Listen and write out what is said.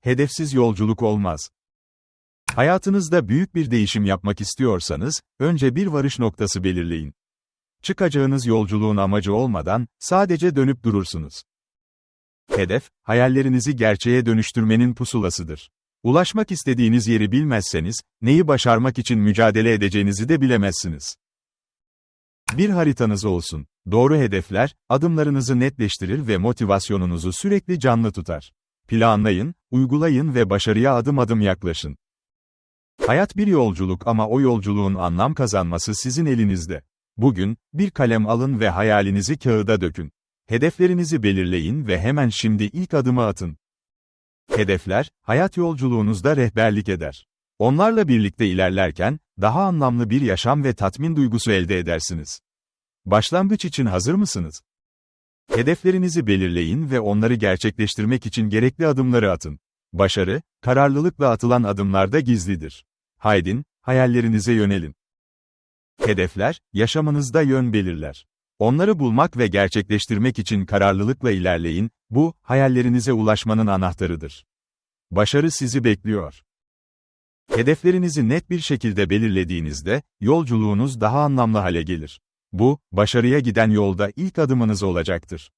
hedefsiz yolculuk olmaz. Hayatınızda büyük bir değişim yapmak istiyorsanız, önce bir varış noktası belirleyin. Çıkacağınız yolculuğun amacı olmadan, sadece dönüp durursunuz. Hedef, hayallerinizi gerçeğe dönüştürmenin pusulasıdır. Ulaşmak istediğiniz yeri bilmezseniz, neyi başarmak için mücadele edeceğinizi de bilemezsiniz. Bir haritanız olsun. Doğru hedefler, adımlarınızı netleştirir ve motivasyonunuzu sürekli canlı tutar. Planlayın, uygulayın ve başarıya adım adım yaklaşın. Hayat bir yolculuk ama o yolculuğun anlam kazanması sizin elinizde. Bugün, bir kalem alın ve hayalinizi kağıda dökün. Hedeflerinizi belirleyin ve hemen şimdi ilk adımı atın. Hedefler, hayat yolculuğunuzda rehberlik eder. Onlarla birlikte ilerlerken, daha anlamlı bir yaşam ve tatmin duygusu elde edersiniz. Başlangıç için hazır mısınız? Hedeflerinizi belirleyin ve onları gerçekleştirmek için gerekli adımları atın. Başarı, kararlılıkla atılan adımlarda gizlidir. Haydin, hayallerinize yönelin. Hedefler, yaşamınızda yön belirler. Onları bulmak ve gerçekleştirmek için kararlılıkla ilerleyin, bu, hayallerinize ulaşmanın anahtarıdır. Başarı sizi bekliyor. Hedeflerinizi net bir şekilde belirlediğinizde, yolculuğunuz daha anlamlı hale gelir. Bu, başarıya giden yolda ilk adımınız olacaktır.